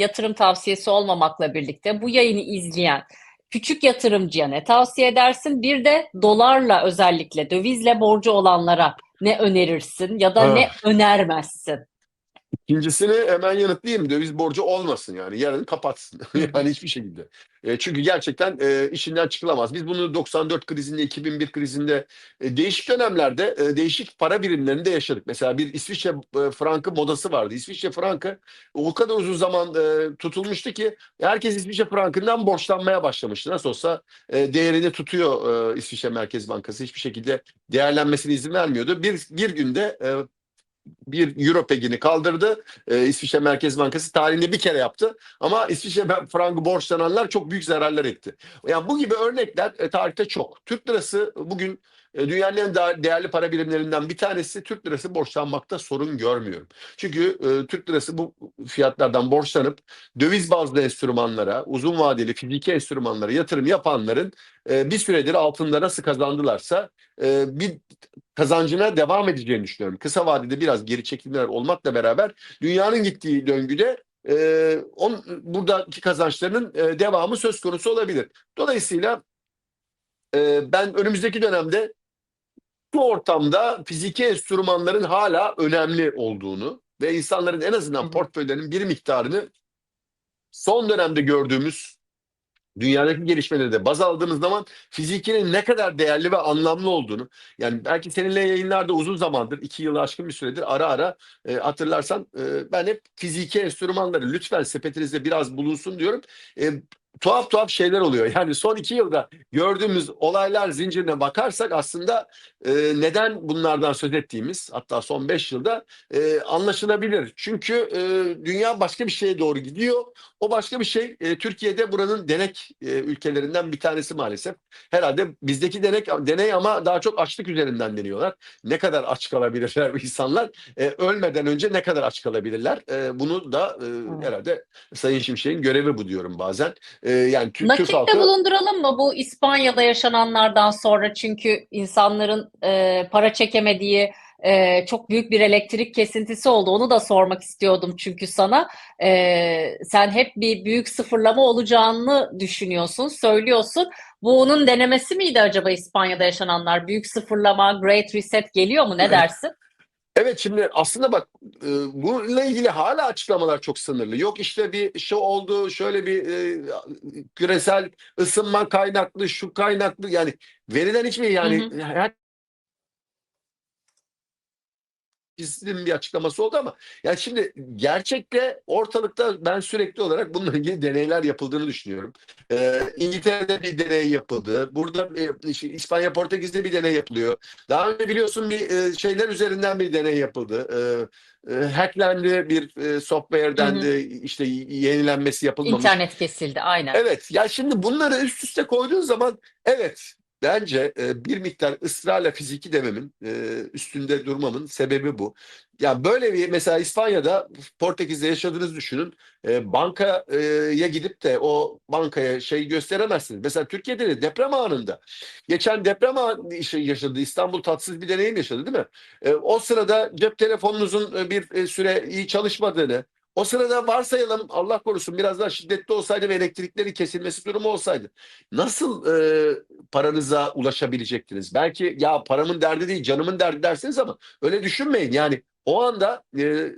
yatırım tavsiyesi olmamakla birlikte bu yayını izleyen küçük yatırımcıya ne tavsiye edersin? Bir de dolarla özellikle dövizle borcu olanlara ne önerirsin ya da ne önermezsin? İkincisini hemen yanıtlayayım. Döviz borcu olmasın yani. Yarın kapatsın. yani hiçbir şekilde. E, çünkü gerçekten e, işinden çıkılamaz. Biz bunu 94 krizinde, 2001 krizinde e, değişik dönemlerde e, değişik para birimlerinde yaşadık. Mesela bir İsviçre e, frankı modası vardı. İsviçre frankı o kadar uzun zaman e, tutulmuştu ki herkes İsviçre frankından borçlanmaya başlamıştı. Nasıl olsa e, değerini tutuyor e, İsviçre Merkez Bankası. Hiçbir şekilde değerlenmesine izin vermiyordu. Bir, bir günde e, bir euro pegini kaldırdı. Ee, İsviçre Merkez Bankası tarihinde bir kere yaptı. Ama İsviçre frangı borçlananlar çok büyük zararlar etti. Yani bu gibi örnekler e, tarihte çok. Türk lirası bugün dünyanın en değerli para birimlerinden bir tanesi. Türk lirası borçlanmakta sorun görmüyorum. Çünkü e, Türk lirası bu fiyatlardan borçlanıp döviz bazlı enstrümanlara, uzun vadeli fiziki enstrümanlara yatırım yapanların e, bir süredir altında nasıl kazandılarsa e, bir kazancına devam edeceğini düşünüyorum. Kısa vadede biraz geri çekimler olmakla beraber dünyanın gittiği döngüde e, on, buradaki kazançlarının e, devamı söz konusu olabilir. Dolayısıyla e, ben önümüzdeki dönemde bu ortamda fiziki enstrümanların hala önemli olduğunu ve insanların en azından portföylerinin bir miktarını son dönemde gördüğümüz dünyadaki gelişmeleri de baz aldığımız zaman fizikinin ne kadar değerli ve anlamlı olduğunu yani belki seninle yayınlarda uzun zamandır iki yılı aşkın bir süredir ara ara e, hatırlarsan e, ben hep fiziki enstrümanları lütfen sepetinizde biraz bulunsun diyorum. E, tuhaf tuhaf şeyler oluyor. Yani son iki yılda gördüğümüz olaylar zincirine bakarsak aslında e, neden bunlardan söz ettiğimiz hatta son beş yılda e, anlaşılabilir. Çünkü e, dünya başka bir şeye doğru gidiyor. O başka bir şey e, Türkiye'de buranın denek e, ülkelerinden bir tanesi maalesef. Herhalde bizdeki denek deney ama daha çok açlık üzerinden deniyorlar. Ne kadar aç kalabilirler bu insanlar? E, ölmeden önce ne kadar aç kalabilirler? E, bunu da e, herhalde Sayın Şimşek'in görevi bu diyorum bazen. E, yani Türk Nakitte halkı bulunduralım mı bu İspanya'da yaşananlardan sonra çünkü insanların e, para çekemediği e, çok büyük bir elektrik kesintisi oldu. Onu da sormak istiyordum çünkü sana. E, sen hep bir büyük sıfırlama olacağını düşünüyorsun, söylüyorsun. Bu onun denemesi miydi acaba İspanya'da yaşananlar? Büyük sıfırlama, Great Reset geliyor mu? Ne dersin? Evet şimdi aslında bak e, bununla ilgili hala açıklamalar çok sınırlı. Yok işte bir şey oldu şöyle bir e, küresel ısınma kaynaklı şu kaynaklı yani verilen hiçbir yani Hı her Bizin bir açıklaması oldu ama yani şimdi gerçekte ortalıkta ben sürekli olarak bununla ilgili deneyler yapıldığını düşünüyorum. Ee, İngiltere'de bir deney yapıldı. Burada e, işte İspanya, Portekiz'de bir deney yapılıyor. Daha önce biliyorsun bir e, şeyler üzerinden bir deney yapıldı. Ee, e, hacklendi bir e, software'den Hı hı. de işte yenilenmesi yapılmamış. İnternet kesildi, aynen. Evet ya şimdi bunları üst üste koyduğun zaman evet bence e, bir miktar ısrarla fiziki dememin e, üstünde durmamın sebebi bu. Ya böyle bir mesela İspanya'da Portekiz'de yaşadığınızı düşünün. E, bankaya gidip de o bankaya şey gösteremezsiniz. Mesela Türkiye'de de deprem anında geçen deprem anı yaşadı. İstanbul tatsız bir deneyim yaşadı değil mi? E, o sırada cep telefonunuzun e, bir e, süre iyi çalışmadığını o sırada varsayalım Allah korusun biraz daha şiddetli olsaydı ve elektrikleri kesilmesi durumu olsaydı nasıl e, paranıza ulaşabilecektiniz? Belki ya paramın derdi değil canımın derdi dersiniz ama öyle düşünmeyin. Yani o anda e,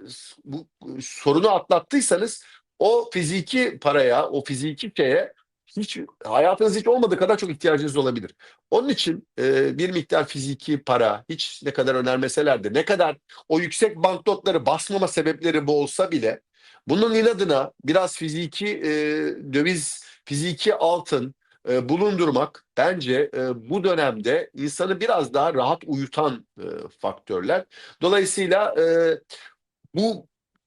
bu sorunu atlattıysanız o fiziki paraya, o fiziki şeye hiç hayatınız hiç olmadığı kadar çok ihtiyacınız olabilir. Onun için e, bir miktar fiziki para hiç ne kadar önermeseler de ne kadar o yüksek banknotları basmama sebepleri bu olsa bile bunun inadına biraz fiziki e, döviz, fiziki altın e, bulundurmak bence e, bu dönemde insanı biraz daha rahat uyutan e, faktörler. Dolayısıyla e, bu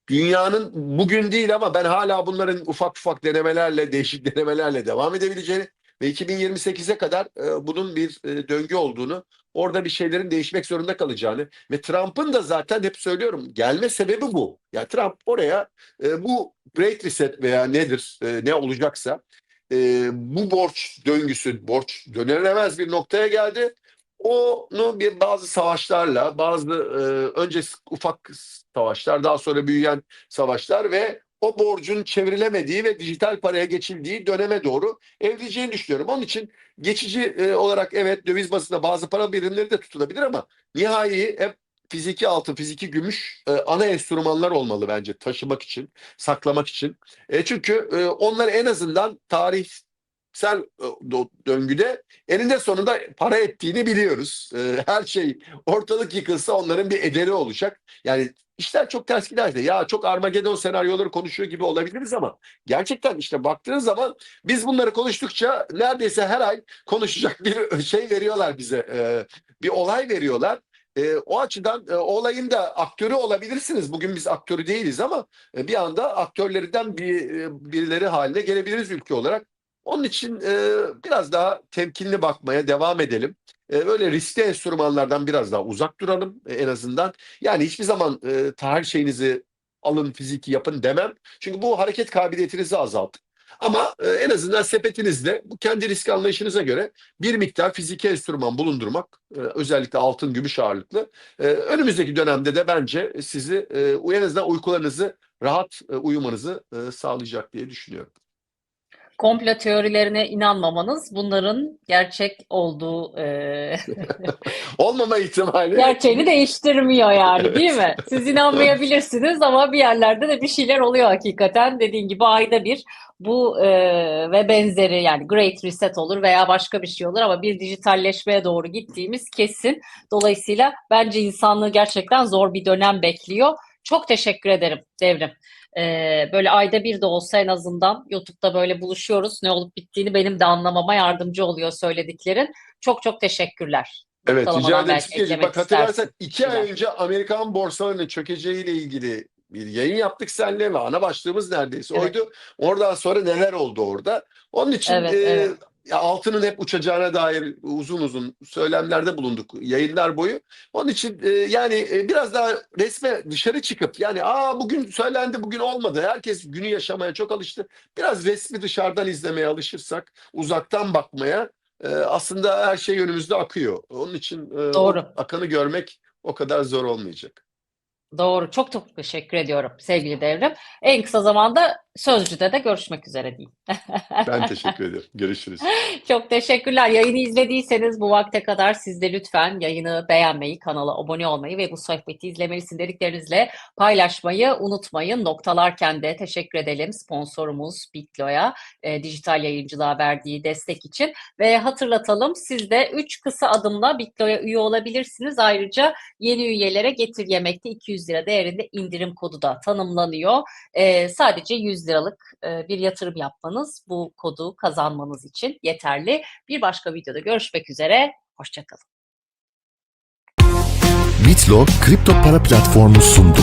dünyanın bugün değil ama ben hala bunların ufak ufak denemelerle, değişik denemelerle devam edebileceğini ve 2028'e kadar e, bunun bir e, döngü olduğunu, orada bir şeylerin değişmek zorunda kalacağını ve Trump'ın da zaten hep söylüyorum gelme sebebi bu. Yani Trump oraya e, bu Great Reset veya nedir, e, ne olacaksa e, bu borç döngüsü, borç dönülemez bir noktaya geldi. Onu bir bazı savaşlarla, bazı e, önce ufak savaşlar, daha sonra büyüyen savaşlar ve o borcun çevrilemediği ve dijital paraya geçildiği döneme doğru evrileceğini düşünüyorum. Onun için geçici e, olarak evet döviz bazında bazı para birimleri de tutulabilir ama nihai hep fiziki altın, fiziki gümüş e, ana enstrümanlar olmalı bence taşımak için, saklamak için. E, çünkü e, onlar en azından tarihsel e, do- döngüde eninde sonunda para ettiğini biliyoruz. E, her şey ortalık yıkılsa onların bir ederi olacak. Yani işler çok ters giderse ya çok Armageddon senaryoları konuşuyor gibi olabiliriz ama gerçekten işte baktığınız zaman biz bunları konuştukça neredeyse her ay konuşacak bir şey veriyorlar bize. E, bir olay veriyorlar. E, o açıdan e, olayın da aktörü olabilirsiniz. Bugün biz aktörü değiliz ama e, bir anda aktörlerinden bir e, birileri haline gelebiliriz ülke olarak. Onun için e, biraz daha temkinli bakmaya devam edelim. E, böyle riskli enstrümanlardan biraz daha uzak duralım e, en azından. Yani hiçbir zaman e, her şeyinizi alın fiziki yapın demem. Çünkü bu hareket kabiliyetinizi azaltır. Ama e, en azından sepetinizde bu kendi risk anlayışınıza göre bir miktar fiziki enstrüman bulundurmak e, özellikle altın gümüş ağırlıklı e, önümüzdeki dönemde de bence sizi e, en azından uykularınızı rahat e, uyumanızı e, sağlayacak diye düşünüyorum. Komplo teorilerine inanmamanız bunların gerçek olduğu e, Olmama ihtimali gerçeğini değiştirmiyor yani değil mi? Siz inanmayabilirsiniz ama bir yerlerde de bir şeyler oluyor hakikaten. Dediğin gibi ayda bir bu e, ve benzeri yani Great Reset olur veya başka bir şey olur ama bir dijitalleşmeye doğru gittiğimiz kesin. Dolayısıyla bence insanlığı gerçekten zor bir dönem bekliyor. Çok teşekkür ederim Devrim. Ee, böyle ayda bir de olsa en azından YouTube'da böyle buluşuyoruz. Ne olup bittiğini benim de anlamama yardımcı oluyor söylediklerin. Çok çok teşekkürler. Evet rica ederim. Bak hatırlarsan iki ay önce Amerikan borsalarının çökeceğiyle ilgili bir yayın yaptık seninle ve ana başlığımız neredeyse Evet. oydu. Oradan sonra neler oldu orada? Onun için Evet, e, evet. Ya altının hep uçacağına dair uzun uzun söylemlerde bulunduk yayınlar boyu. Onun için e, yani e, biraz daha resme dışarı çıkıp yani aa bugün söylendi bugün olmadı. Herkes günü yaşamaya çok alıştı. Biraz resmi dışarıdan izlemeye alışırsak, uzaktan bakmaya e, aslında her şey önümüzde akıyor. Onun için e, Doğru. akanı görmek o kadar zor olmayacak. Doğru. Çok çok teşekkür ediyorum sevgili Devrim. En kısa zamanda Sözcü'de de görüşmek üzere diyeyim. Ben teşekkür ederim. Görüşürüz. Çok teşekkürler. Yayını izlediyseniz bu vakte kadar siz de lütfen yayını beğenmeyi, kanala abone olmayı ve bu sohbeti izlemelisin dediklerinizle paylaşmayı unutmayın. Noktalarken de teşekkür edelim sponsorumuz Bitlo'ya e, dijital yayıncılığa verdiği destek için. Ve hatırlatalım siz de 3 kısa adımla Bitlo'ya üye olabilirsiniz. Ayrıca yeni üyelere Getir Yemek'te 200 lira değerinde indirim kodu da tanımlanıyor. E, sadece 100 liralık e, bir yatırım yapmanız bu kodu kazanmanız için yeterli. Bir başka videoda görüşmek üzere. Hoşçakalın. Bitlo kripto para platformu sundu.